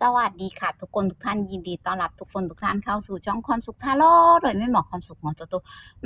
สวัสดีค่ะ ทุกคนทุกท่านยินดีต้อนรับทุกคนทุกท่านเข้าสู่ช่องความสุขทาโร่โดยแม่หมอความสุขหัวโตโต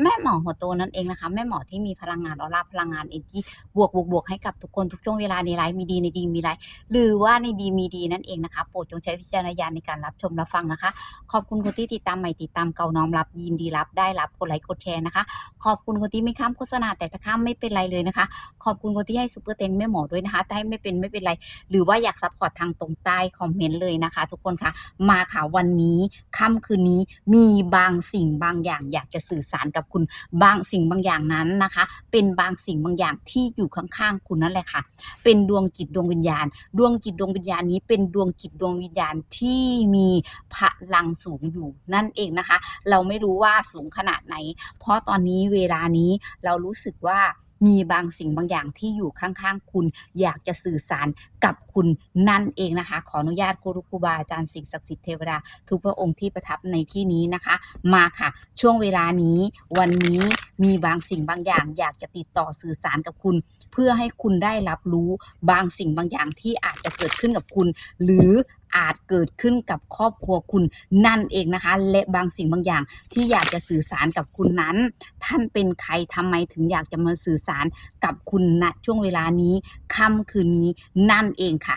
แม่หมอหัวโตนั่นเองนะคะ แม่หมอที่มีพลังงานออร่าพลังงานเอ็นที่บวกบวกบวกให้กับทุกคนทุกช่วงเวลาในไลฟ์มีดีในดีมีไลฟ์หรือว่าในดีมีดีนั่นเองนะคะโปรดจงใช้วิจารณญาณในการรับชมรับฟังนะคะ ขอบคุณคนที่ติดตามใหม่ติดตามเก่าน้อมรับยินดีรับได้รับกดไลค์กดแชร์นะคะ ขอบคุณคนที่ไม่ข้ามโฆษณาแต่ถ้าข้ามไม่เป็นไรเลยนะคะ ขอบคุณคนที่ให้ซุปเปอร์เต็งแม่หมอด้วยนะคะถ้าให้ไม่เป็นไม่เป็นไร หรือว่าอยากซัพพอร์ตทางตรงใต้คอมเมนต์เลยนะคะ ทุกคนคะมาค่ะวันนี้ค่ำคืนนี้มีบางสิ่งบางอย่าง อยากจะสื่อสารกับคุณบางสิ่งบางอย่างนั้นนะคะ เป็นบางสิ่งบางอย่างที่อยู่ข้างๆคุณนั่นแหละค่ะ เป็นดวงจิตดวงวิญญาณ ดวงจิตดวงวิญญาณนี้เป็นดวงจิตดวงวิญญาณที่มีพลังสูงอยู่นั่นเองนะคะ เราไม่รู้ว่าสูงขนาดไหน เพราะตอนนี้เวลานี้เรารู้สึกว่า มีบางสิ่งบางอย่างที่อยู่ข้างๆ คุณอยากจะสื่อสารกับคุณนั่นเองนะคะ ขออนุญาตครูรุครูบาอาจารย์สิ่งศักดิ์สิทธิ์เทวดาทุกพระองค์ที่ประทับในที่นี้นะคะ มาค่ะ ช่วงเวลานี้วันนี้ มีบางสิ่งบางอย่าง อยากจะติดต่อสื่อสารกับคุณ เพื่อให้คุณได้รับรู้บางสิ่งบางอย่างที่อาจจะเกิดขึ้นกับคุณ หรืออาจเกิดขึ้นกับครอบครัวคุณนั่นเองนะคะ และบางสิ่งบางอย่างที่อยากจะสื่อสารกับคุณนั้น ท่านเป็นใครทำไมถึงอยากจะมาสื่อสารกับคุณณช่วงเวลานี้ค่ำคืนนี้นั่นเองค่ะ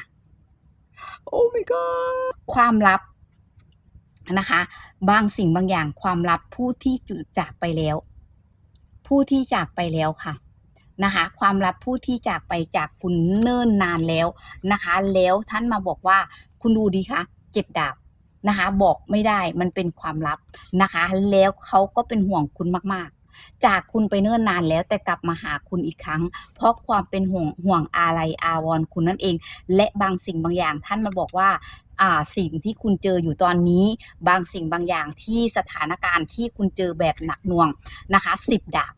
โอ้ my god ความลับนะคะ บางสิ่งบางอย่างความลับผู้ที่จุจากไปแล้ว ผู้ที่จากไปแล้วค่ะนะคะ ความลับผู้ที่จากไปจากคุณเนิ่นนานแล้วนะคะ แล้วท่านมาบอกว่าคุณดูดีคะเจ็ดดาบนะคะ บอกไม่ได้มันเป็นความลับนะคะ แล้วเขาก็เป็นห่วงคุณมากๆ จากคุณไปเนิ่นนานแล้วแต่กลับมาหาคุณอีกครั้ง เพราะความเป็นห่วงห่วงอะไรอาวรคุณนั่นเอง และบางสิ่งบางอย่างท่านมาบอกว่าอ่าสิ่งที่คุณเจออยู่ตอนนี้ บางสิ่งบางอย่างที่สถานการณ์ที่คุณเจอแบบหนักหน่วงนะคะสิบดาบ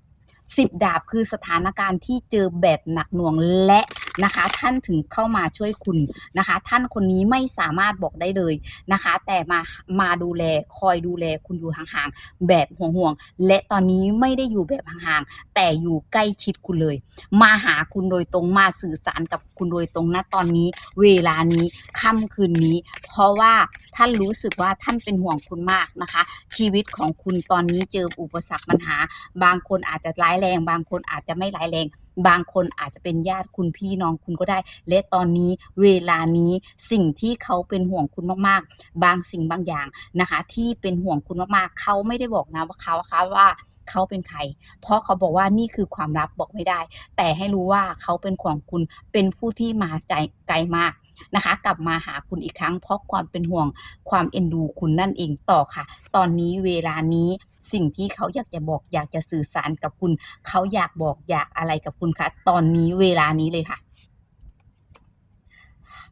สิบดาบคือสถานการณ์ที่เจอแบบหนักหน่วงและนะคะ ท่านถึงเข้ามาช่วยคุณนะคะ ท่านคนนี้ไม่สามารถบอกได้เลยนะคะ แต่มามาดูแลคอยดูแลคุณอยู่ห่างๆแบบห่วงๆและตอนนี้ไม่ได้อยู่แบบห่างๆแต่อยู่ใกล้ชิดคุณเลย มาหาคุณโดยตรงมาสื่อสารกับคุณโดยตรงณตอนนี้ เวลานี้ค่ำคืนนี้ เพราะว่าท่านรู้สึกว่าท่านเป็นห่วงคุณมากนะคะ ชีวิตของคุณตอนนี้เจออุปสรรคปัญหา บางคนอาจจะร้ายแรง บางคนอาจจะไม่ร้ายแรง บางคนอาจจะเป็นญาติคุณพี่น้องคุณก็ได้ และตอนนี้เวลานี้สิ่งที่เขาเป็นห่วงคุณมากๆ บางสิ่งบางอย่างนะคะ ที่เป็นห่วงคุณมากๆ เขาไม่ได้บอกนะว่าเขาเขาว่าเขาเป็นใคร เพราะเขาบอกว่านี่คือความลับบอกไม่ได้ แต่ให้รู้ว่าเขาเป็นของคุณเป็นผู้ที่มาใจไกลมากนะคะ กลับมาหาคุณอีกครั้ง เพราะความเป็นห่วงความเอ็นดูคุณนั่นเองต่อค่ะ ตอนนี้เวลานี้ สิ่งที่เขาอยากจะบอกอยากจะสื่อสารกับคุณ เขาอยากบอกอยากอะไรกับคุณคะตอนนี้เวลานี้เลยค่ะ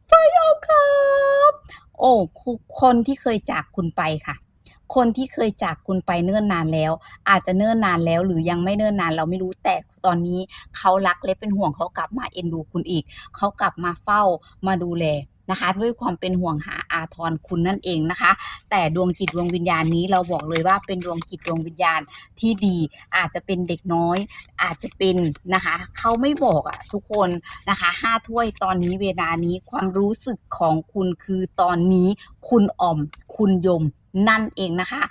พระยอมครับโอ้คุคนที่เคยจากคุณไปค่ะ คนที่เคยจากคุณไปเนิ่นนานแล้ว อาจจะเนิ่นนานแล้วหรือยังไม่เนิ่นนานเราไม่รู้แต่ตอนนี้เขารักและเป็นห่วงเขากลับมาเอ็นดูคุณอีก เขากลับมาเฝ้ามาดูแล นะคะ ด้วยความเป็นห่วงหาอาทรคุณนั่นเองนะคะ แต่ดวงจิตดวงวิญญาณนี้เราบอกเลยว่าเป็นดวงจิตดวงวิญญาณที่ดี อาจจะเป็นเด็กน้อย อาจจะเป็นนะคะเขาไม่บอกอะทุกคนนะคะห้าถ้วยตอนนี้เวลานี้ความรู้สึกของคุณคือตอนนี้คุณอ่อมคุณยมนั่นเองนะคะ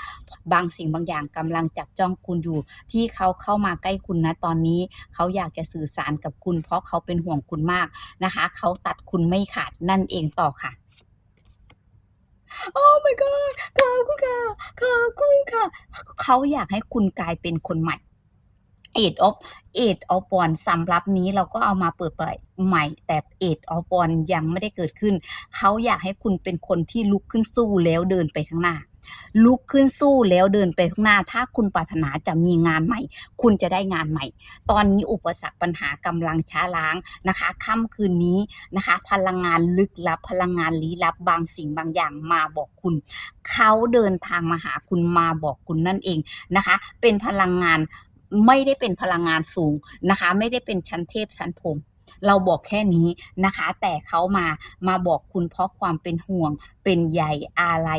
บางสิ่งบางอย่างกำลังจับจ้องคุณอยู่ ที่เขาเข้ามาใกล้คุณนะตอนนี้เขาอยากจะสื่อสารกับคุณ เพราะเขาเป็นห่วงคุณมากนะคะ เขาตัดคุณไม่ขาดนั่นเองต่อค่ะโอ้ my god ขอบคุณค่ะขอบคุณค่ะ เขาอยากให้คุณกลายเป็นคนใหม่ Eight of Eight of Wands สำหรับนี้เราก็เอามาเปิดเผยใหม่ แต่ Eight of Wands ยังไม่ได้เกิดขึ้น เขาอยากให้คุณเป็นคนที่ลุกขึ้นสู้แล้วเดินไปข้างหน้า ลุกขึ้นสู้แล้วเดินไปข้างหน้า ถ้าคุณปรารถนาจะมีงานใหม่ คุณจะได้งานใหม่ ตอนนี้อุปสรรคปัญหากำลังช้าล้างนะคะ ค่ำคืนนี้นะคะ พลังงานลึกลับ พลังงานลี้ลับบางสิ่งบางอย่างมาบอกคุณ เขาเดินทางมาหาคุณมาบอกคุณนั่นเองนะคะ เป็นพลังงานไม่ได้เป็นพลังงานสูงนะคะ ไม่ได้เป็นชั้นเทพชั้นพรม เราบอกแค่นี้นะคะ แต่เขามามาบอกคุณเพราะความเป็นห่วงเป็นใยอะไร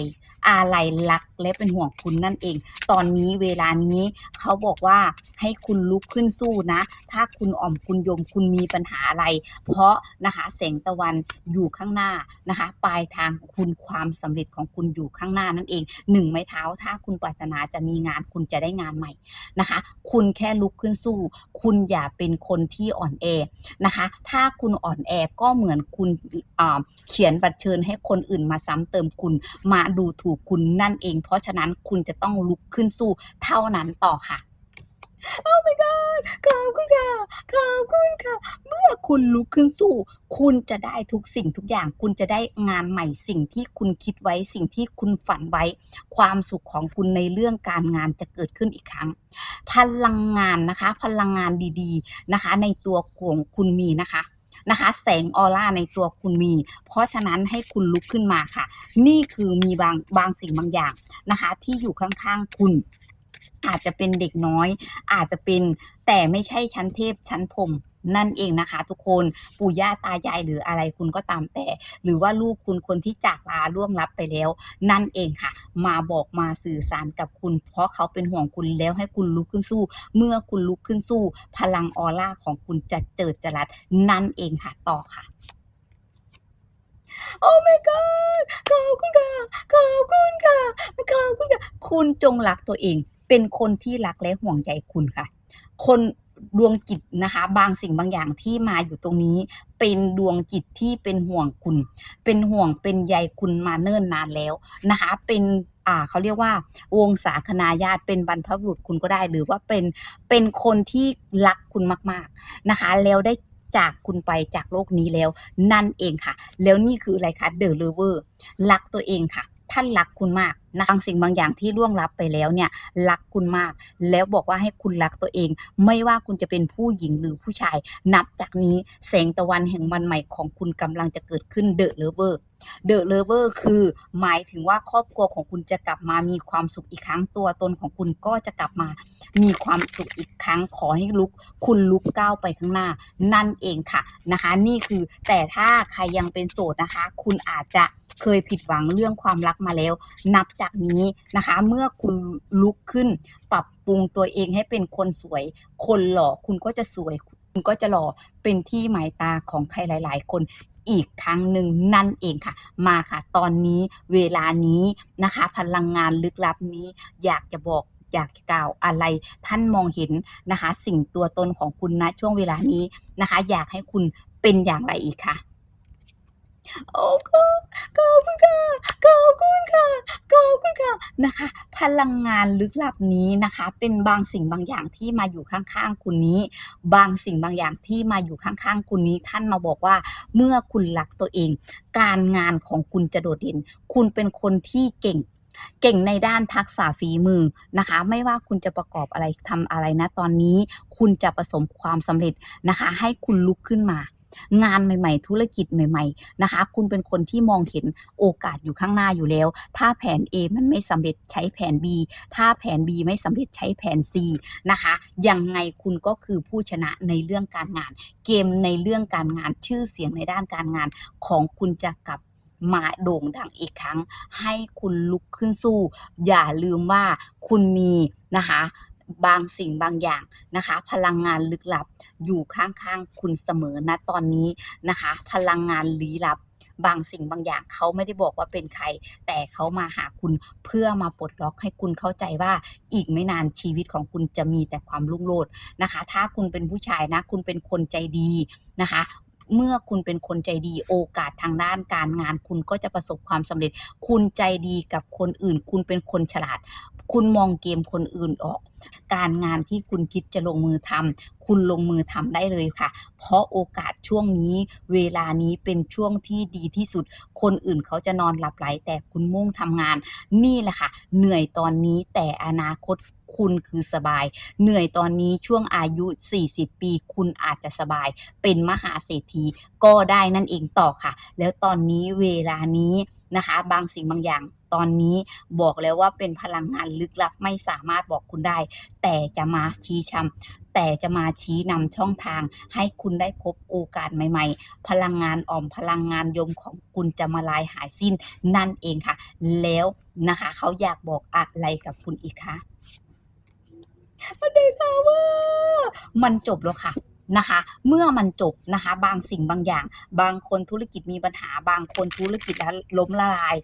อะไรรักและเป็นห่วงคุณนั่นเอง ตอนนี้เวลานี้เขาบอกว่าให้คุณลุกขึ้นสู้นะ ถ้าคุณอ่อมคุณยมคุณมีปัญหาอะไร เพราะนะคะแสงตะวันอยู่ข้างหน้านะคะ ปลายทางของคุณความสำเร็จของคุณอยู่ข้างหน้านั่นเองหนึ่งไม้เท้า ถ้าคุณปรารถนาจะมีงานคุณจะได้งานใหม่นะคะ คุณแค่ลุกขึ้นสู้ คุณอย่าเป็นคนที่อ่อนแอนะคะถ้าคุณอ่อนแอก็เหมือนคุณเขียนบัตรเชิญให้คนอื่นมาซ้ำเติมคุณมาดูถูกคุณนั่นเอง เพราะฉะนั้นคุณจะต้องลุกขึ้นสู้เท่านั้นต่อค่ะ โอ้ my god ขอบคุณค่ะ ขอบคุณค่ะ เมื่อคุณลุกขึ้นสู้ คุณจะได้ทุกสิ่งทุกอย่าง คุณจะได้งานใหม่สิ่งที่คุณคิดไว้ สิ่งที่คุณฝันไว้ ความสุขของคุณในเรื่องการงานจะเกิดขึ้นอีกครั้ง พลังงานนะคะ พลังงานดีๆนะคะ ในตัวของคุณมีนะคะนะคะ แสงออร่าในตัวคุณมี เพราะฉะนั้นให้คุณลุกขึ้นมาค่ะ นี่คือมีบางบางสิ่งบางอย่างนะคะ ที่อยู่ข้างๆคุณ อาจจะเป็นเด็กน้อย อาจจะเป็นแต่ไม่ใช่ชั้นเทพชั้นพรมนั่นเองนะคะ ทุกคนปู่ย่าตายายหรืออะไรคุณก็ตามแต่ หรือว่าลูกคุณคนที่จากลาล่วงลับไปแล้ว นั่นเองค่ะ มาบอกมาสื่อสารกับคุณ เพราะเขาเป็นห่วงคุณแล้วให้คุณลุกขึ้นสู้ เมื่อคุณลุกขึ้นสู้ พลังออร่าของคุณจะเจิดจรัสนั่นเองค่ะต่อค่ะโอ้ my god ขอบคุณค่ะขอบคุณค่ะขอบคุณค่ะคุณจงรักตัวเอง เป็นคนที่รักและห่วงใยคุณค่ะ คนดวงจิตนะคะ บางสิ่งบางอย่างที่มาอยู่ตรงนี้ เป็นดวงจิตที่เป็นห่วงคุณ เป็นห่วงเป็นใยคุณมาเนิ่นนานแล้วนะคะ เป็นอ่าเขาเรียกว่าวงศาคณาญาติเป็นบรรพบุรุษคุณก็ได้ หรือว่าเป็นเป็นคนที่รักคุณมาก ๆนะคะ แล้วได้จากคุณไปจากโลกนี้แล้ว นั่นเองค่ะ แล้วนี่คืออะไรคะเดอะเลเวอร์รักตัวเองค่ะ ท่านรักคุณมากนะบางสิ่งบางอย่างที่ล่วงลับไปแล้วเนี่ยรักคุณมาก แล้วบอกว่าให้คุณรักตัวเอง ไม่ว่าคุณจะเป็นผู้หญิงหรือผู้ชาย นับจากนี้แสงตะวันแห่งวันใหม่ของคุณกำลังจะเกิดขึ้นเดอะเลเวอร์เดอะเลเวอร์คือหมายถึงว่าครอบครัวของคุณจะกลับมามีความสุขอีกครั้งตัวตนของคุณก็จะกลับมา มีความสุขอีกครั้งขอให้ลุก คุณลุกก้าวไปข้างหน้า นั่นเองค่ะนะคะ นี่คือแต่ถ้าใครยังเป็นโสดนะคะ คุณอาจจะ เคยผิดหวังเรื่องความรักมาแล้ว นับจากนี้นะคะ เมื่อคุณลุกขึ้น ปรับปรุงตัวเองให้เป็นคนสวย คนหล่อคุณก็จะสวย คุณก็จะหล่อเป็นที่หมายตาของใครหลาย ๆ คนอีกครั้งหนึ่งนั่นเองค่ะ มาค่ะ ตอนนี้เวลานี้นะคะ พลังงานลึกลับนี้ อยากจะบอกอยากจะกล่าวอะไรท่านมองเห็นนะคะ สิ่งตัวตนของคุณณช่วงเวลานี้นะคะ อยากให้คุณเป็นอย่างไรอีกค่ะ โอ้ขอบขอบคุณค่ะขอบคุณค่ะขอบคุณค่ะนะคะ พลังงานลึกลับนี้นะคะ เป็นบางสิ่งบางอย่างที่มาอยู่ข้างๆคุณนี้ บางสิ่งบางอย่างที่มาอยู่ข้างๆคุณนี้ ท่านมาบอกว่าเมื่อคุณรักตัวเอง การงานของคุณจะโดดเด่น คุณเป็นคนที่เก่งเก่งในด้านทักษะฝีมือนะคะ ไม่ว่าคุณจะประกอบอะไรทำอะไรนะตอนนี้ คุณจะประสบความสำเร็จนะคะ ให้คุณลุกขึ้นมา งานใหม่ๆ ธุรกิจใหม่ ๆ นะคะ คุณเป็นคนที่มองเห็นโอกาสอยู่ข้างหน้าอยู่แล้ว ถ้าแผน A มันไม่สำเร็จใช้แผน B ถ้าแผน B ไม่สำเร็จใช้แผน C นะคะ ยังไงคุณก็คือผู้ชนะในเรื่องการงาน เกมในเรื่องการงานชื่อเสียงในด้านการงานของคุณจะกลับมาโด่งดังอีกครั้ง ให้คุณลุกขึ้นสู้ อย่าลืมว่าคุณมีนะคะ บางสิ่งบางอย่างนะคะ พลังงานลึกลับอยู่ข้างๆคุณเสมอณตอนนี้นะคะ พลังงานลี้ลับบางสิ่งบางอย่างเขาไม่ได้บอกว่าเป็นใคร แต่เขามาหาคุณเพื่อมาปลดล็อกให้คุณเข้าใจว่าอีกไม่นานชีวิตของคุณจะมีแต่ความรุ่งโรจน์นะคะ ถ้าคุณเป็นผู้ชายนะ คุณเป็นคนใจดีนะคะเมื่อคุณเป็นคนใจดีโอกาสทางด้านการงาน คุณก็จะประสบความสำเร็จ คุณใจดีกับคนอื่น คุณเป็นคนฉลาด คุณมองเกมคนอื่นออก การงานที่คุณคิดจะลงมือทำคุณลงมือทำได้เลยค่ะ เพราะโอกาสช่วงนี้เวลานี้เป็นช่วงที่ดีที่สุด คนอื่นเขาจะนอนหลับไหลแต่คุณมุ่งทำงาน นี่แหละค่ะ เหนื่อยตอนนี้แต่อนาคตคุณคือสบาย เหนื่อยตอนนี้ช่วงอายุ 40 ปี คุณอาจจะสบาย เป็นมหาเศรษฐีก็ได้นั่นเองต่อค่ะ แล้วตอนนี้เวลานี้นะคะ บางสิ่งบางอย่างตอนนี้บอกแล้วว่าเป็นพลังงานลึกลับไม่สามารถบอกคุณได้แต่จะมาชี้ชำแต่จะมาชี้นำช่องทาง ให้คุณได้พบโอกาสใหม่ ๆ พลังงานอ่อมพลังงานยมของคุณจะมาลายหายสิ้นนั่นเองค่ะ แล้วนะคะ เขาอยากบอกอะไรกับคุณอีกคะประเด็นค่ะว่ามันจบแล้วค่ะ นะคะ เมื่อมันจบนะคะ บางสิ่งบางอย่าง บางคนธุรกิจมีปัญหา บางคนธุรกิจล้มละลาย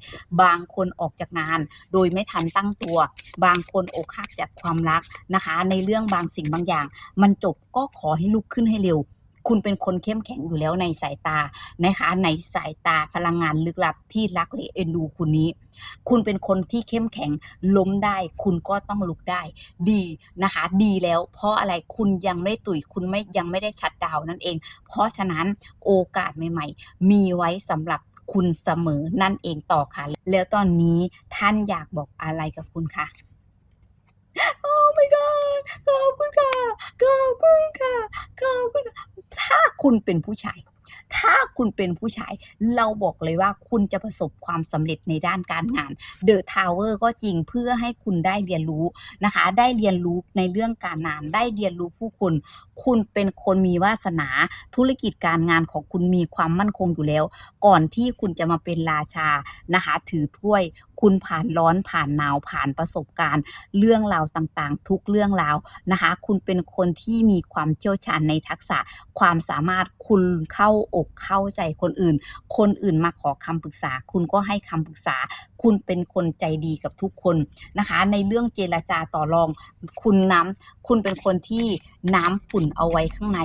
บางคนออกจากงาน โดยไม่ทันตั้งตัว บางคนอกหักจากความรักนะคะ ในเรื่องบางสิ่งบางอย่าง มันจบก็ขอให้ลุกขึ้นให้เร็ว คุณเป็นคนเข้มแข็งอยู่แล้วในสายตานะคะในสายตาพลังงานลึกลับที่รักและเอ็นดูคุณนี้ คุณเป็นคนที่เข้มแข็งล้มได้ คุณก็ต้องลุกได้ ดีนะคะ ดีแล้วเพราะอะไรคุณยังไม่ได้ตุยคุณไม่ยังไม่ได้ชัดดาวนั่นเอง เพราะฉะนั้นโอกาสใหม่ ๆ มีไว้สำหรับคุณเสมอนั่นเองต่อค่ะ แล้วตอนนี้ท่านอยากบอกอะไรกับคุณคะ my god ขอบคุณค่ะ ขอบคุณค่ะ ขอบคุณค่ะ ถ้าคุณเป็นผู้ชาย ถ้าคุณเป็นผู้ชาย เราบอกเลยว่าคุณจะประสบความสำเร็จในด้านการงาน The Tower ก็จริงเพื่อให้คุณได้เรียนรู้นะคะ ได้เรียนรู้ในเรื่องการงาน ได้เรียนรู้ผู้คน คุณเป็นคนมีวาสนา ธุรกิจการงานของคุณมีความมั่นคงอยู่แล้ว ก่อนที่คุณจะมาเป็นราชานะคะ ถือถ้วย คุณผ่านร้อนผ่านหนาวผ่านประสบการณ์ เรื่องราวต่างๆ ทุกเรื่องราวนะคะ คุณเป็นคนที่มีความเชี่ยวชาญในทักษะความสามารถคุณเข้าอกเข้าใจคนอื่น คนอื่นมาขอคำปรึกษา คุณก็ให้คำปรึกษา คุณเป็นคนใจดีกับทุกคนนะคะ ในเรื่องเจรจาต่อรอง คุณน้ำคุณเป็นคนที่ น้ำขุ่นเอาไว้ข้างใน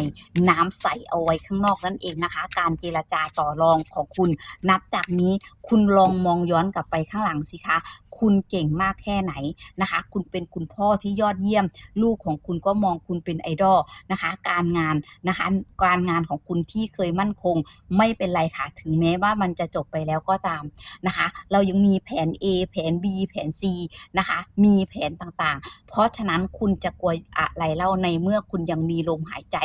น้ำใสเอาไว้ข้างนอกนั่นเองนะคะ การเจรจาต่อรองของคุณ นับจากนี้คุณลองมองย้อนกลับไปข้างหลังสิคะ คุณเก่งมากแค่ไหนนะคะ คุณเป็นคุณพ่อที่ยอดเยี่ยม ลูกของคุณก็มองคุณเป็นไอดอลนะคะ การงานนะคะ การงานของคุณที่เคยมั่นคง ไม่เป็นไรค่ะ ถึงแม้ว่ามันจะจบไปแล้วก็ตามนะคะ เรายังมีแผน A แผน B แผน C นะคะ มีแผนต่างๆ เพราะฉะนั้นคุณจะกลัวอะไรเล่าในเมื่อคุณยังมีลมหายใจ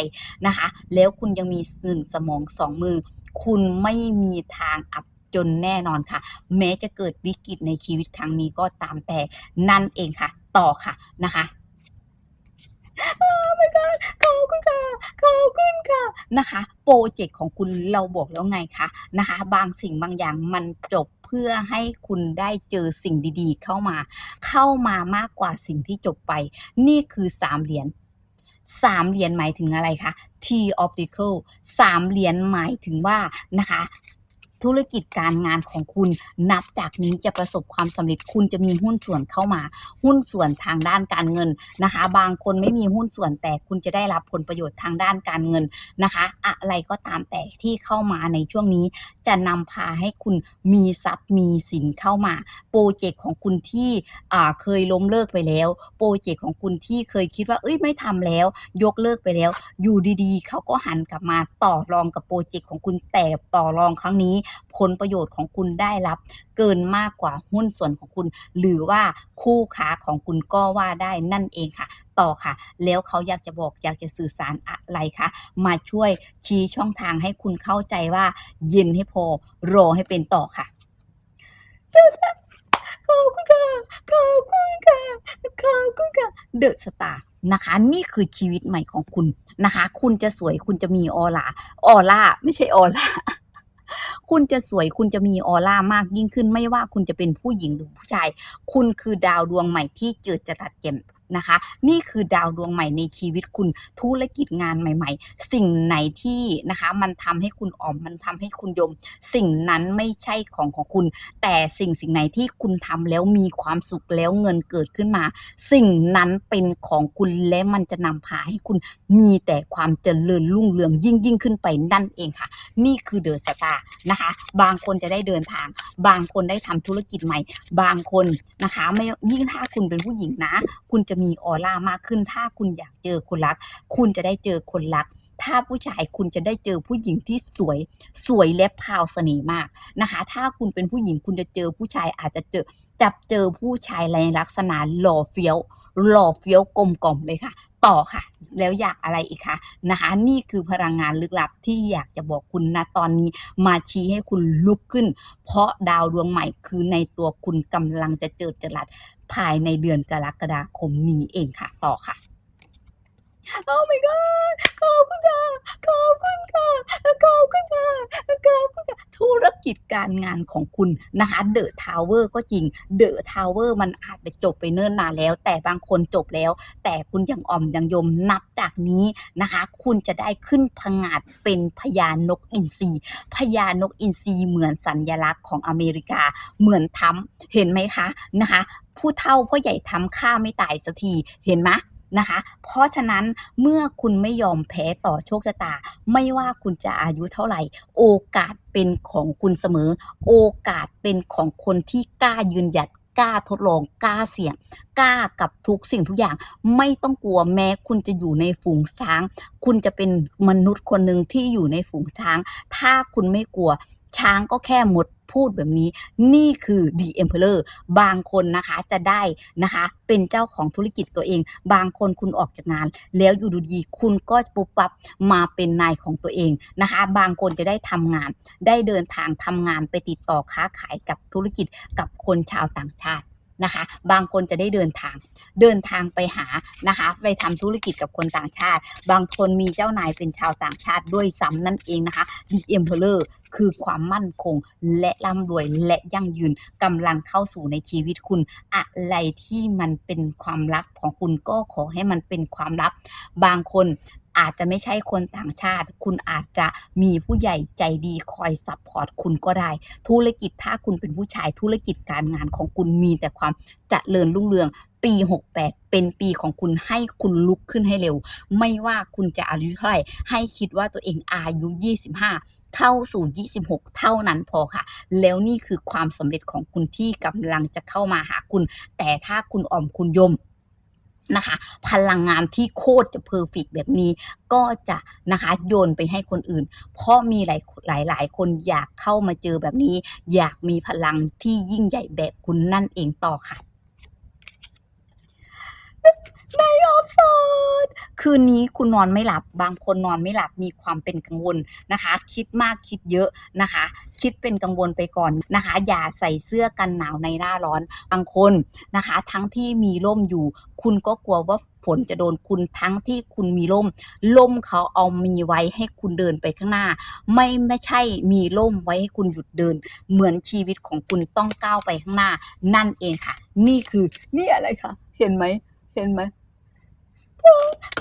นะคะ แล้วคุณยังมีหนึ่งสมองสองมือ คุณไม่มีทางอับจนแน่นอนค่ะ แม้จะเกิดวิกฤตในชีวิตครั้งนี้ก็ตามแต่นั่นเองค่ะ ต่อค่ะนะคะโอ้ my god ขอบคุณค่ะขอบคุณค่ะนะคะ โปรเจกต์ของคุณเราบอกแล้วไงคะนะคะ บางสิ่งบางอย่างมันจบเพื่อให้คุณได้เจอสิ่งดีๆ เข้ามา เข้ามามากกว่าสิ่งที่จบไป นี่คือสามเหรียญ สามเหรียญหมายถึงอะไรคะ T optical สามเหรียญหมายถึงว่านะคะ ธุรกิจการงานของคุณ นับจากนี้จะประสบความสำเร็จคุณจะมีหุ้นส่วนเข้ามา หุ้นส่วนทางด้านการเงินนะคะ บางคนไม่มีหุ้นส่วนแต่คุณจะได้รับผลประโยชน์ทางด้านการเงินนะคะ อะไรก็ตามแต่ที่เข้ามาในช่วงนี้ จะนำพาให้คุณมีทรัพย์มีสินเข้ามา โปรเจกต์ของคุณที่เคยล้มเลิกไปแล้ว โปรเจกต์ของคุณที่เคยคิดว่าเอ้ยไม่ทำแล้ว ยกเลิกไปแล้ว อยู่ดีๆเขาก็หันกลับมาต่อรองกับโปรเจกต์ของคุณแต่ต่อรองครั้งนี้ผลประโยชน์ของคุณได้รับ เกินมากกว่าหุ้นส่วนของคุณ หรือว่าคู่ค้าของคุณก็ว่าได้นั่นเองค่ะต่อค่ะ แล้วเขาอยากจะบอกอยากจะสื่อสารอะไรคะมาช่วยชี้ช่องทางให้คุณเข้าใจว่า เย็นให้พอรอให้เป็นต่อค่ะขอบคุณค่ะขอบคุณค่ะขอบคุณค่ะเดอะสตาร์นะคะ นี่คือชีวิตใหม่ของคุณนะคะ คุณจะสวยคุณจะมีออร่าออร่าไม่ใช่ออร่า คุณจะสวยคุณจะมีออร่ามากยิ่งขึ้น ไม่ว่าคุณจะเป็นผู้หญิงหรือผู้ชาย คุณคือดาวดวงใหม่ที่เจิดจรัสแจ่ม นะคะ นี่คือดาวดวงใหม่ในชีวิตคุณธุรกิจงานใหม่ ๆ สิ่งไหนที่นะคะ มันทำให้คุณออมมันทำให้คุณยม สิ่งนั้นไม่ใช่ของของคุณ แต่สิ่งสิ่งไหนที่คุณทำแล้วมีความสุขแล้วเงินเกิดขึ้นมา สิ่งนั้นเป็นของคุณและมันจะนำพาให้คุณมีแต่ความเจริญรุ่งเรืองยิ่งยิ่งขึ้นไปนั่นเองค่ะ นี่คือเดอะสตาร์นะคะ บางคนจะได้เดินทาง บางคนได้ทำธุรกิจใหม่ บางคนนะคะ ไม่ยิ่งถ้าคุณเป็นผู้หญิงนะ คุณจะมีออร่ามากขึ้น ถ้าคุณอยากเจอคนรัก คุณจะได้เจอคนรัก ถ้าผู้ชายคุณจะได้เจอผู้หญิงที่สวย สวยและพาวเสน่ห์มากนะคะ ถ้าคุณเป็นผู้หญิงคุณจะเจอผู้ชายอาจจะเจอจับเจอผู้ชายในลักษณะหล่อเฟี้ยว หล่อเฟี้ยวกลมกล่อมเลยค่ะ ต่อค่ะ แล้วอยากอะไรอีกคะนะคะ นี่คือพลังงานลึกลับที่อยากจะบอกคุณนะตอนนี้มาชี้ให้คุณลุกขึ้น เพราะดาวดวงใหม่คือในตัวคุณกำลังจะเจอจรัสภายในเดือนกรกฎาคมนี้เองค่ะ ต่อค่ะ โอ้ my god ขอบคุณค่ะ ขอบคุณค่ะ ขอบคุณค่ะ ขอบคุณค่ะ ธุรกิจการงานของคุณนะคะเดอะทาวเวอร์ก็จริง เดอะทาวเวอร์มันอาจจะจบไปเนิ่นนานแล้ว แต่บางคนจบแล้ว แต่คุณยังอ่อมยังยมนับจากนี้นะคะ คุณจะได้ขึ้นพงาดเป็นพญานกอินทรีพญานกอินทรีเหมือนสัญลักษณ์ของอเมริกา เหมือนทำเห็นไหมคะนะคะ ผู้เฒ่าพ่อใหญ่ทำฆ่าไม่ตายสักที เห็นไหม นะคะ เพราะฉะนั้นเมื่อคุณไม่ยอมแพ้ต่อโชคชะตา ไม่ว่าคุณจะอายุเท่าไหร่ โอกาสเป็นของคุณเสมอ โอกาสเป็นของคนที่กล้ายืนหยัดกล้าทดลองกล้าเสี่ยงกล้ากับทุกสิ่งทุกอย่าง ไม่ต้องกลัวแม้คุณจะอยู่ในฝูงช้าง คุณจะเป็นมนุษย์คนหนึ่งที่อยู่ในฝูงช้าง ถ้าคุณไม่กลัว ช้างก็แค่หมดพูดแบบนี้ นี่คือ The Emperor บางคนนะคะจะได้นะคะ เป็นเจ้าของธุรกิจตัวเอง บางคนคุณออกจากงาน แล้วอยู่ดีๆคุณก็ปุ๊บปับมาเป็นนายของตัวเองนะคะ บางคนจะได้ทำงาน ได้เดินทางทำงานไปติดต่อค้าขายกับธุรกิจกับคนชาวต่างชาติ นะคะ บางคนจะได้เดินทาง เดินทางไปหานะคะ ไปทำธุรกิจกับคนต่างชาติ บางคนมีเจ้านายเป็นชาวต่างชาติด้วยซ้ำนั่นเองนะคะ The Emperor คือความมั่นคงและร่ำรวยและยั่งยืนกำลังเข้าสู่ในชีวิตคุณ อะไรที่มันเป็นความลับของคุณก็ขอให้มันเป็นความลับบางคน อาจจะไม่ใช่คนต่างชาติ คุณอาจจะมีผู้ใหญ่ใจดีคอยซัพพอร์ตคุณก็ได้ ธุรกิจถ้าคุณเป็นผู้ชายธุรกิจการงานของคุณมีแต่ความเจริญรุ่งเรืองปี 68 เป็นปีของคุณให้คุณลุกขึ้นให้เร็ว ไม่ว่าคุณจะอายุเท่าไหร่ให้คิดว่าตัวเองอายุ 25 เข้าสู่ 26 เท่านั้นพอค่ะ แล้วนี่คือความสำเร็จของคุณที่กำลังจะเข้ามาหาคุณ แต่ถ้าคุณอ่อมคุณยม นะคะ พลังงานที่โคตรจะเพอร์ฟิกแบบนี้ ก็จะนะคะโยนไปให้คนอื่น เพราะมีหลายหลายหลายคนอยากเข้ามาเจอแบบนี้ อยากมีพลังที่ยิ่งใหญ่แบบคุณนั่นเองต่อค่ะในออฟซอด คืนนี้คุณนอนไม่หลับ บางคนนอนไม่หลับมีความเป็นกังวลนะคะ คิดมากคิดเยอะนะคะ คิดเป็นกังวลไปก่อนนะคะ อย่าใส่เสื้อกันหนาวในหน้าร้อน บางคนนะคะ ทั้งที่มีร่มอยู่ คุณก็กลัวว่าฝนจะโดนคุณทั้งที่คุณมีร่มล่มเขาเอามีไว้ให้คุณเดินไปข้างหน้า ไม่ไม่ใช่มีร่มไว้ให้คุณหยุดเดิน เหมือนชีวิตของคุณต้องก้าวไปข้างหน้า นั่นเองค่ะ นี่คือนี่อะไรคะเห็นไหมเห็นไหม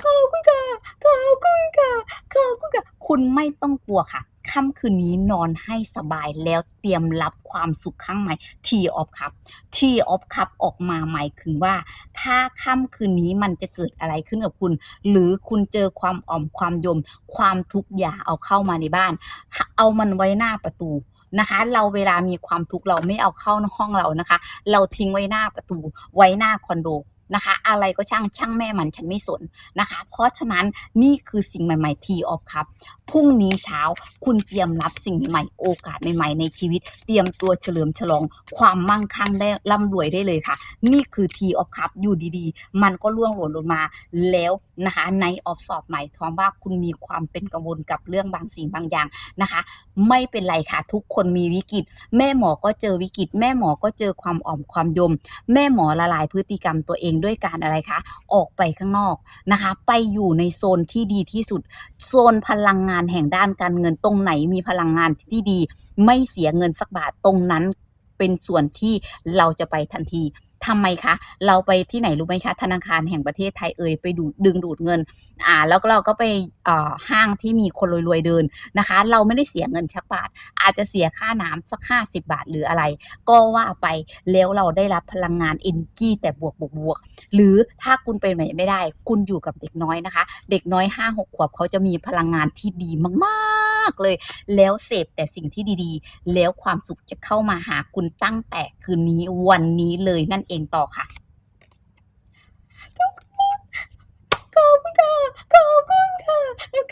ขอบคุณค่ะขอบคุณค่ะขอบคุณค่ะคุณไม่ต้องกลัวค่ะค่ำคืนนี้นอนให้สบายแล้วเตรียมรับความสุขข้างในทีออฟครับทีออฟครับออกมาหมายถึงว่า ถ้าค่ำคืนนี้มันจะเกิดอะไรขึ้นกับคุณ หรือคุณเจอความอ่อมความยม ความทุกข์อย่าเอาเข้ามาในบ้าน เอามันไว้หน้าประตูนะคะเราเวลามีความทุกข์เราไม่เอาเข้าห้องเรานะคะ เราทิ้งไว้หน้าประตู ไว้หน้าคอนโด นะคะ อะไรก็ช่างช่างแม่มันฉันไม่สนนะคะ เพราะฉะนั้นนี่คือสิ่งใหม่ๆทีออฟครับพรุ่งนี้เช้าคุณเตรียมรับสิ่งใหม่ๆ โอกาสใหม่ๆในชีวิต เตรียมตัวเฉลิมฉลอง ความมั่งคั่งได้ร่ำรวยได้เลยค่ะ นี่คือทีออฟครับอยู่ดีๆ มันก็ล่วงหล่นลงมาแล้วนะคะ ในออฟสอบใหม่ท้องว่าคุณมีความเป็นกังวลกับเรื่องบางสิ่งบางอย่างนะคะ ไม่เป็นไรค่ะ ทุกคนมีวิกฤต แม่หมอก็เจอวิกฤต แม่หมอก็เจอความอ่อมความยม แม่หมอละลายพฤติกรรมตัวเองด้วยการอะไรคะ ออกไปข้างนอกนะคะ ไปอยู่ในโซนที่ดีที่สุด โซนพลังงานแห่งด้านการเงินตรงไหนมีพลังงานที่ดี ไม่เสียเงินสักบาทตรงนั้นเป็นส่วนที่เราจะไปทันที ทำไมคะ เราไปที่ไหนรู้ไหมคะ ธนาคารแห่งประเทศไทยเอ่ยไปดูดึงดูดเงิน อ่า แล้วเราก็ไปห้างที่มีคนรวยๆเดินนะคะ เราไม่ได้เสียเงินชักบาท อาจจะเสียค่าน้ำสักห้าสิบาทหรืออะไร ก็ว่าไปแล้วเราได้รับพลังงาน energy แต่บวกบวกบวกหรือถ้าคุณเป็นไม่ได้ คุณอยู่กับเด็กน้อยนะคะ เด็กน้อยห้าหกขวบเขาจะมีพลังงานที่ดีมาก ๆเลย แล้วเสพแต่สิ่งที่ดีๆ แล้วความสุขจะเข้ามาหาคุณตั้งแต่คืนนี้วันนี้เลยนั่นเองต่อค่ะขอบคุณค่ะขอบคุณค่ะ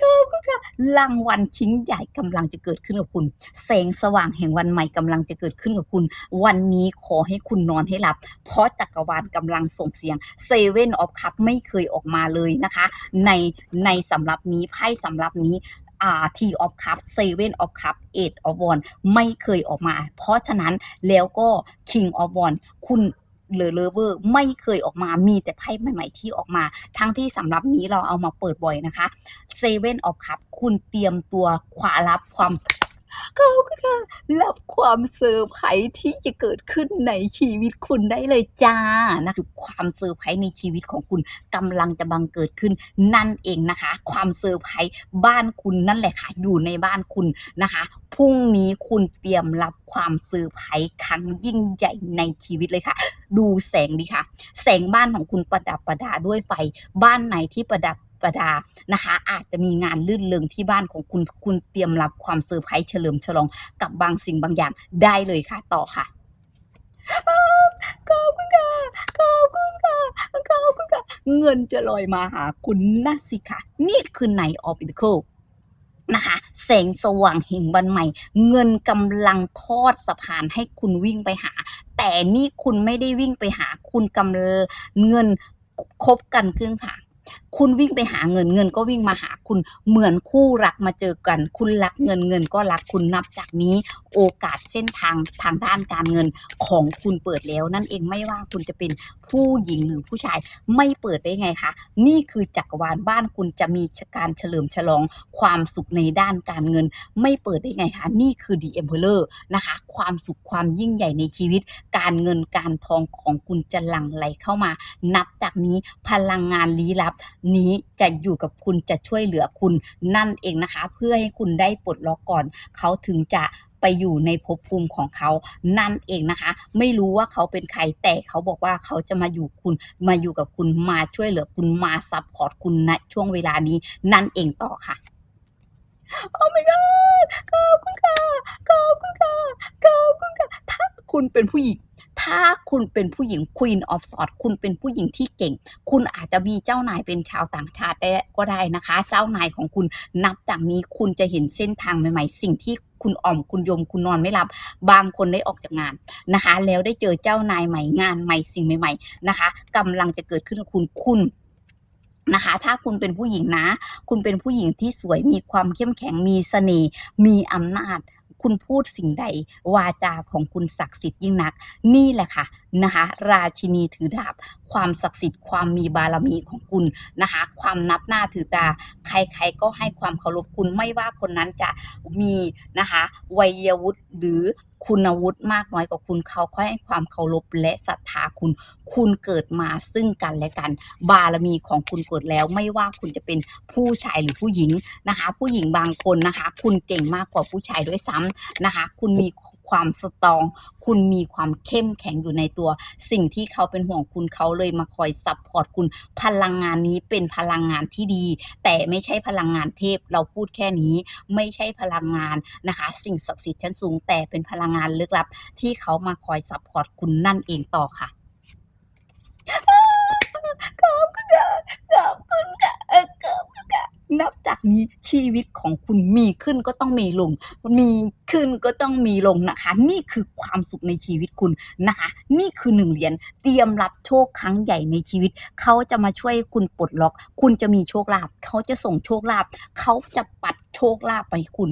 ขอบคุณค่ะรางวัลชิ้นใหญ่กำลังจะเกิดขึ้นกับคุณแสงสว่างแห่งวันใหม่กำลังจะเกิดขึ้นกับคุณ วันนี้ขอให้คุณนอนให้หลับ เพราะจักรวาลกำลังส่งเสียงเซเว่นออฟคัพไม่เคยออกมาเลยนะคะ ในในสำหรับนี้ไพ่สำหรับนี้ อ่าทีออฟคัพเซเว่นออฟคัพเอ็ดออฟวอนไม่เคยออกมา เพราะฉะนั้นแล้วก็คิงออฟวอนคุณเลอเลเวอร์ไม่เคยออกมา มีแต่ไพ่ใหม่ๆที่ออกมา ทั้งที่สำหรับนี้เราเอามาเปิดบ่อยนะคะเซเว่นออฟคัพคุณเตรียมตัวขวารับความ ขาก็ค่ะรับความเซอร์ไพรส์ที่จะเกิดขึ้นในชีวิตคุณได้เลยจ้านะคือความเซอร์ไพรส์ในชีวิตของคุณกำลังจะบังเกิดขึ้นนั่นเองนะคะ ความเซอร์ไพรส์บ้านคุณนั่นแหละค่ะอยู่ในบ้านคุณนะคะพรุ่งนี้คุณเตรียมรับความเซอร์ไพรส์ครั้งยิ่งใหญ่ในชีวิตเลยค่ะ ดูแสงดีค่ะ แสงบ้านของคุณประดับประดาด้วยไฟ บ้านไหนที่ประดับ ปดานะคะ อาจจะมีงานลื่นเริงที่บ้านของคุณคุณเตรียมรับความเซอร์ไพรส์เฉลิมฉลองกับบางสิ่งบางอย่างได้เลยค่ะ ต่อค่ะขอบคุณค่ะขอบคุณค่ะขอบคุณค่ะ เงินจะลอยมาหาคุณนะสิค่ะ นี่คือในออฟฟิเคิลนะคะแสงสว่างแห่งวันใหม่ เงินกำลังทอดสะพานให้คุณวิ่งไปหา แต่นี่คุณไม่ได้วิ่งไปหา คุณกำลังเงินคบกันครึ่งทาง คุณวิ่งไปหาเงินเงินก็วิ่งมาหาคุณเหมือนคู่รักมาเจอกัน คุณรักเงินเงินก็รักคุณนับจากนี้โอกาสเส้นทางทางด้านการเงินของคุณเปิดแล้ว นั่นเองไม่ว่าคุณจะเป็นผู้หญิงหรือผู้ชายไม่เปิดได้ไงคะนี่คือจักรวาลบ้านคุณจะมีการเฉลิมฉลองความสุขในด้านการเงิน ไม่เปิดได้ไงคะนี่คือ The Emperor นะคะความสุขความยิ่งใหญ่ในชีวิต การเงินการทองของคุณจะหลั่งไหลเข้ามา นับจากนี้พลังงานลี้ลับนี้จะอยู่กับคุณจะช่วยเหลือคุณนั่นเองนะคะ เพื่อให้คุณได้ปลดล็อกก่อนเขาถึงจะไปอยู่ในภพภูมิของเขานั่นเองนะคะ ไม่รู้ว่าเขาเป็นใครแต่เขาบอกว่าเขาจะมาอยู่คุณมาอยู่กับคุณมาช่วยเหลือคุณมาซัพพอร์ตคุณณช่วงเวลานี้นั่นเองต่อค่ะโอ้ my god ขอบคุณค่ะขอบคุณค่ะขอบคุณค่ะถ้าคุณเป็นผู้หญิง ถ้าคุณเป็นผู้หญิง Queen of Swords คุณเป็นผู้หญิงที่เก่ง คุณอาจจะมีเจ้านายเป็นชาวต่างชาติได้ก็ได้นะคะ เจ้านายของคุณนับจากนี้คุณจะเห็นเส้นทางใหม่ ๆ สิ่งที่คุณอ่อมคุณยมคุณนอนไม่หลับ บางคนได้ออกจากงานนะคะ แล้วได้เจอเจ้านายใหม่งานใหม่สิ่งใหม่ๆนะคะกำลังจะเกิดขึ้นกับคุณคุณนะคะ ถ้าคุณเป็นผู้หญิงนะ คุณเป็นผู้หญิงที่สวยมีความเข้มแข็งมีเสน่ห์มีอำนาจ คุณพูดสิ่งใดวาจาของคุณศักดิ์สิทธิ์ยิ่งนัก นี่แหละค่ะนะคะราชินีถือดาบ ความศักดิ์สิทธิ์ความมีบารมีของคุณนะคะความนับหน้าถือตา ใครๆก็ให้ความเคารพคุณไม่ว่าคนนั้นจะมีนะคะวัยวุฒิหรือ คุณวุฒิมากน้อยกว่าคุณเขาค่อยให้ความเคารพและศรัทธาคุณ คุณเกิดมาซึ่งกันและกัน บารมีของคุณเกิดแล้วไม่ว่าคุณจะเป็นผู้ชายหรือผู้หญิงนะคะ ผู้หญิงบางคนนะคะ คุณเก่งมากกว่าผู้ชายด้วยซ้ำนะคะ คุณมี ความสตรอง คุณมีความเข้มแข็งอยู่ในตัว สิ่งที่เขาเป็นห่วงคุณเขาเลยมาคอยซัพพอร์ตคุณพลังงานนี้เป็นพลังงานที่ดี แต่ไม่ใช่พลังงานเทพเราพูดแค่นี้ ไม่ใช่พลังงานนะคะ สิ่งศักดิ์สิทธิ์ชั้นสูง แต่เป็นพลังงานลึกลับ ที่เขามาคอยซัพพอร์ตคุณนั่นเองต่อค่ะ ขอบคุณค่ะขอบคุณค่ะเออขอบคุณค่ะนับจากนี้ชีวิตของคุณมีขึ้นก็ต้องมีลง มีขึ้นก็ต้องมีลงนะคะ นี่คือความสุขในชีวิตคุณนะคะ นี่คือหนึ่งเหรียญเตรียมรับโชคครั้งใหญ่ในชีวิต เขาจะมาช่วยคุณปลดล็อก คุณจะมีโชคลาภเขาจะส่งโชคลาภเขาจะปัดโชคลาภไปคุณ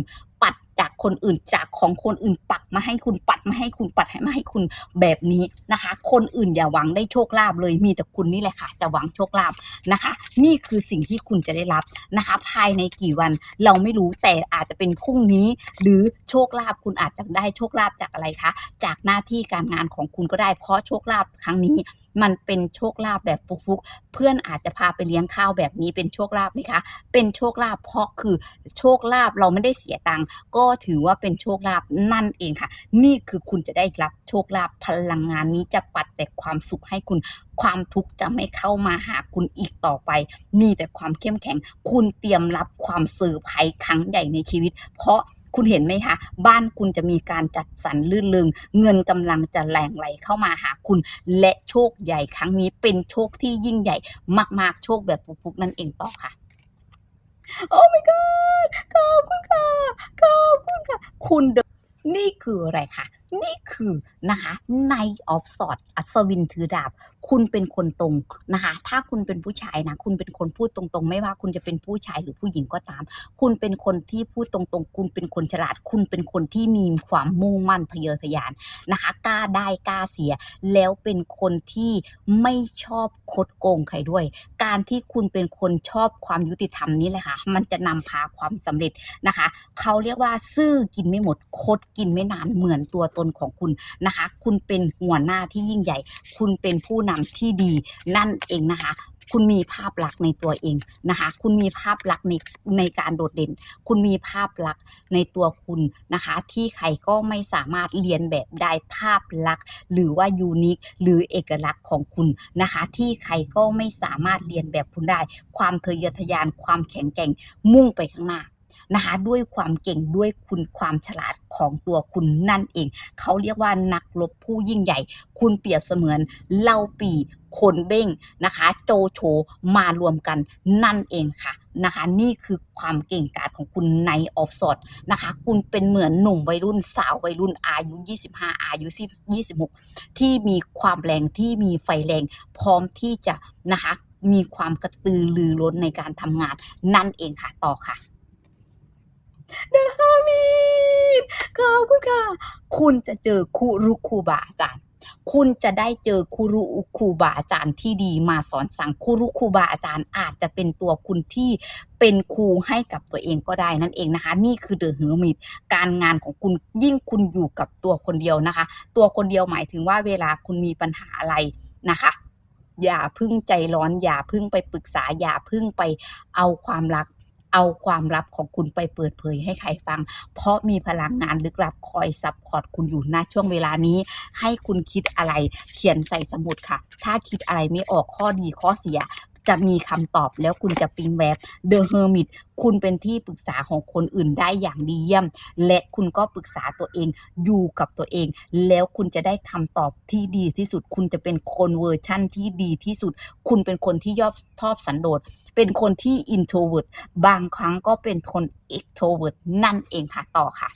จากคนอื่นจากของคนอื่นปัดมาให้คุณปัดมาให้คุณปัดให้มาให้คุณแบบนี้นะคะ คนอื่นอย่าหวังได้โชคลาภเลยมีแต่คุณนี่แหละค่ะ จะหวังโชคลาภนะคะ นี่คือสิ่งที่คุณจะได้รับนะคะ ภายในกี่วันเราไม่รู้แต่อาจจะเป็นพรุ่งนี้ หรือโชคลาภคุณอาจจะได้โชคลาภจากอะไรคะจากหน้าที่การงานของคุณก็ได้เพราะโชคลาภครั้งนี้ มันเป็นโชคลาภแบบฟุกๆเพื่อนอาจจะพาไปเลี้ยงข้าวแบบนี้เป็นโชคลาภไหมคะเป็นโชคลาภเพราะคือโชคลาภเราไม่ได้เสียตังค์ก็ถือว่าเป็นโชคลาภนั่นเองค่ะ นี่คือคุณจะได้รับโชคลาภพลังงานนี้จะปัดแต่ความสุขให้คุณความทุกข์จะไม่เข้ามาหาคุณอีกต่อไป มีแต่ความเข้มแข็ง คุณเตรียมรับความเซอร์ไพรส์ครั้งใหญ่ในชีวิต เพราะคุณเห็นไหมคะ บ้านคุณจะมีการจัดสรรลื่นเริงเงินกำลังจะแหล่งไหลเข้ามาหาคุณ และโชคใหญ่ครั้งนี้เป็นโชคที่ยิ่งใหญ่มากๆ โชคแบบฟุกๆนั่นเองต่อค่ะ โอ้ my god ขอบคุณค่ะ ขอบคุณค่ะ คุณเดนี่คืออะไรคะ นี่คือนะคะ Knight of Sword อัศวินถือดาบ คุณเป็นคนตรงนะคะ ถ้าคุณเป็นผู้ชายนะ คุณเป็นคนพูดตรงๆ ไม่ว่าคุณจะเป็นผู้ชายหรือผู้หญิงก็ตาม คุณเป็นคนที่พูดตรงๆ คุณเป็นคนฉลาด คุณเป็นคนที่มีความมุ่งมั่นทะเยอทะยานนะคะ กล้าได้กล้าเสีย แล้วเป็นคนที่ไม่ชอบคดโกงใครด้วย การที่คุณเป็นคนชอบความยุติธรรมนี่แหละค่ะ มันจะนำพาความสำเร็จนะคะ เขาเรียกว่าซื่อกินไม่หมด คดกินไม่นาน เหมือนตัวตนของคุณนะคะ คุณเป็นหัวหน้าที่ยิ่งใหญ่ คุณเป็นผู้นำที่ดีนั่นเองนะคะคุณมีภาพลักษณ์ในตัวเองนะคะ คุณมีภาพลักษณ์ในในการโดดเด่น คุณมีภาพลักษณ์ในตัวคุณนะคะ ที่ใครก็ไม่สามารถเรียนแบบได้ภาพลักษณ์ หรือว่ายูนิคหรือเอกลักษณ์ของคุณนะคะ ที่ใครก็ไม่สามารถเรียนแบบคุณได้ ความทะเยอทะยานความแข็งแกร่งมุ่งไปข้างหน้า นะคะด้วยความเก่งด้วยคุณความฉลาดของตัวคุณนั่นเอง เขาเรียกว่านักรบผู้ยิ่งใหญ่ คุณเปรียบเสมือนเล่าปีคนเบ้งนะคะ โจโฉมารวมกันนั่นเองค่ะนะคะ นี่คือความเก่งกาจของคุณในออฟสอดนะคะ คุณเป็นเหมือนหนุ่มวัยรุ่นสาววัยรุ่นอายุ 25 อายุ 26 ที่มีความแรงที่มีไฟแรง พร้อมที่จะนะคะ มีความกระตือรือร้นในการทำงานนั่นเองค่ะต่อค่ะ ดอะฮามิดขอบคุณค่ะ คุณจะเจอครูรุคูบาอาจารย์ คุณจะได้เจอครูรุคูบาอาจารย์ที่ดีมาสอนสั่งครูรุคูบาอาจารย์อาจจะเป็นตัวคุณที่เป็นครูให้กับตัวเองก็ได้นั่นเองนะคะ นี่คือเดอะเฮอร์มิตการงานของคุณยิ่งคุณอยู่กับตัวคนเดียวนะคะ ตัวคนเดียวหมายถึงว่าเวลาคุณมีปัญหาอะไรนะคะอย่าพึ่งใจร้อน อย่าพึ่งไปปรึกษา อย่าพึ่งไปเอาความรัก เอาความลับของคุณไปเปิดเผยให้ใครฟัง เพราะมีพลังงานลึกลับคอยซับพอร์ตคุณอยู่ณช่วงเวลานี้ ให้คุณคิดอะไรเขียนใส่สมุดค่ะ ถ้าคิดอะไรไม่ออกข้อดีข้อเสีย จะมีคำตอบแล้วคุณจะปิ๊งแวบเดอะเฮอร์มิตคุณเป็นที่ปรึกษาของคนอื่นได้อย่างดีเยี่ยม และคุณก็ปรึกษาตัวเองอยู่กับตัวเอง แล้วคุณจะได้คำตอบที่ดีที่สุด คุณจะเป็นคนเวอร์ชั่นที่ดีที่สุด คุณเป็นคนที่ยอบชอบสันโดษ เป็นคนที่ introvert บางครั้งก็เป็นคน extrovert นั่นเองค่ะต่อค่ะ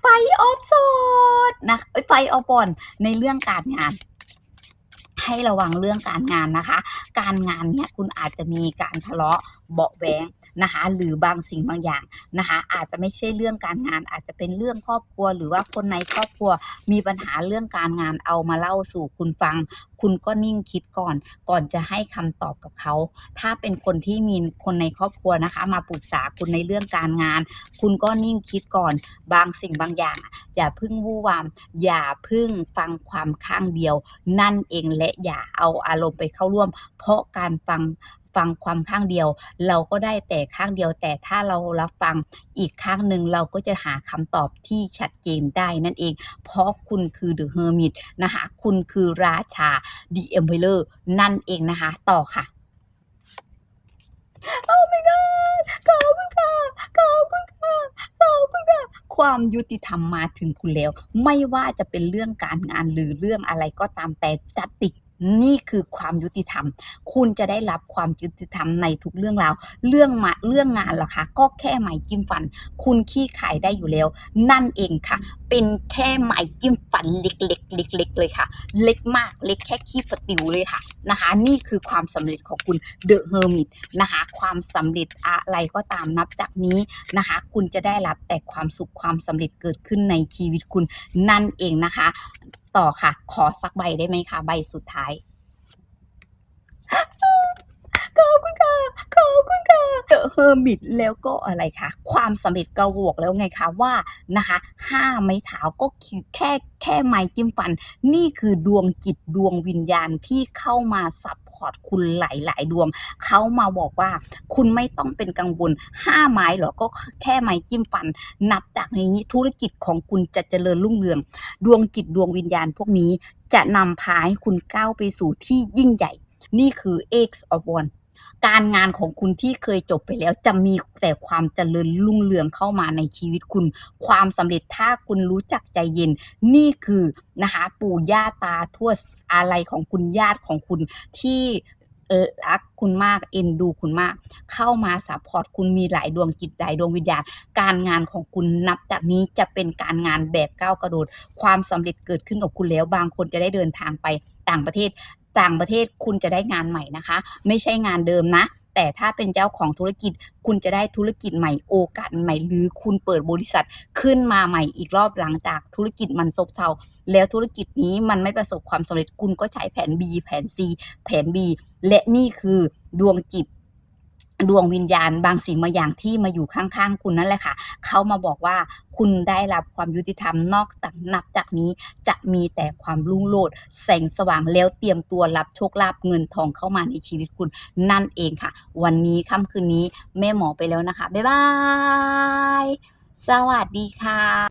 ไฟออฟสดนะไฟออฟบอลในเรื่องการงาน ให้ระวังเรื่องการงานนะคะ การงานเนี่ยคุณอาจจะมีการทะเลาะเบาะแว้งนะคะ หรือบางสิ่งบางอย่างนะคะ อาจจะไม่ใช่เรื่องการงาน อาจจะเป็นเรื่องครอบครัว หรือว่าคนในครอบครัวมีปัญหาเรื่องการงานเอามาเล่าสู่คุณฟัง คุณก็นิ่งคิดก่อน ก่อนจะให้คำตอบกับเขา ถ้าเป็นคนที่มีคนในครอบครัวนะคะ มาปรึกษาคุณในเรื่องการงาน คุณก็นิ่งคิดก่อน บางสิ่งบางอย่าง อย่าพึ่งวู่วาม อย่าพึ่งฟังความข้างเดียว นั่นเองและอย่าเอาอารมณ์ไปเข้าร่วม เพราะการฟัง ฟังความข้างเดียว เราก็ได้แต่ข้างเดียว แต่ถ้าเรารับฟังอีกข้างหนึ่งเราก็จะหาคำตอบที่ชัดเจนได้นั่นเอง เพราะคุณคือ The Hermit นะคะคุณคือราชา The Emperor นั่นเองนะคะ ต่อค่ะโอ้ my god ขอบคุณค่ะขอบคุณค่ะขอบคุณค่ะความยุติธรรมมาถึงคุณแล้ว ไม่ว่าจะเป็นเรื่องการงานหรือเรื่องอะไรก็ตามแต่จัดติ นี่คือความยุติธรรม คุณจะได้รับความยุติธรรมในทุกเรื่องราว เรื่องมาเรื่องงานล่ะคะก็แค่ไหมจิ้มฟัน คุณขี้ขายได้อยู่แล้ว นั่นเองค่ะ เป็นแค่ไหมจิ้มฟันเล็กๆเล็กๆเลยค่ะ เล็กมากเล็กแค่ขี้สติวเลยค่ะนะคะ นี่คือความสำเร็จของคุณเดอะเฮอร์มิตนะคะ ความสำเร็จอะไรก็ตามนับจากนี้นะคะ คุณจะได้รับแต่ความสุขความสำเร็จเกิดขึ้นในชีวิตคุณนั่นเองนะคะ ต่อค่ะ ขอสักใบได้ไหมคะ ใบสุดท้าย อบคุณค่ะ ขอบคุณค่ะเดอะเฮอร์มิตแล้วก็อะไรคะ ความสำเร็จกระบอกแล้วไงคะว่านะคะห้าไม้เท้าก็คือแค่แค่ไม้จิ้มฟัน นี่คือดวงจิตดวงวิญญาณที่เข้ามาซับพอร์ตคุณหลายๆ ดวง เขามาบอกว่า คุณไม่ต้องเป็นกังวลห้าไม้หรอกก็แค่ไม้จิ้มฟัน นับจากนี้ธุรกิจของคุณจะเจริญรุ่งเรือง ดวงจิตดวงวิญญาณพวกนี้จะนำพาให้คุณก้าวไปสู่ที่ยิ่งใหญ่ นี่คือ X of One การงานของคุณที่เคยจบไปแล้วจะมีแต่ความเจริญรุ่งเรืองเข้ามาในชีวิตคุณ ความสำเร็จถ้าคุณรู้จักใจเย็น นี่คือนะคะปู่ย่าตาทวดอะไรของคุณญาติของคุณที่รักคุณมากเอ็นดูคุณมาก เข้ามาซัพพอร์ตคุณมีหลายดวงจิตหลายดวงวิญญาณการงานของคุณนับจากนี้จะเป็นการงานแบบก้าวกระโดด ความสำเร็จเกิดขึ้นกับคุณแล้วบางคนจะได้เดินทางไปต่างประเทศ ต่างประเทศคุณจะได้งานใหม่นะคะ ไม่ใช่งานเดิมนะ แต่ถ้าเป็นเจ้าของธุรกิจ คุณจะได้ธุรกิจใหม่โอกาสใหม่ หรือคุณเปิดบริษัทขึ้นมาใหม่อีกรอบหลังจากธุรกิจมันซบเซาแล้วธุรกิจนี้มันไม่ประสบความสำเร็จคุณก็ใช้แผน B แผน C แผน B และนี่คือดวงจิต ดวงวิญญาณบางสิ่งบางอย่างที่มาอยู่ข้างๆ คุณนั่นแหละค่ะ เขามาบอกว่าคุณได้รับความยุติธรรมนอกจากนับจากนี้จะมีแต่ความรุ่งโรจน์แสงสว่างแล้วเตรียมตัวรับโชคลาภเงินทองเข้ามาในชีวิตคุณนั่นเองค่ะ วันนี้ค่ำคืนนี้แม่หมอไปแล้วนะคะ บ๊ายบาย สวัสดีค่ะ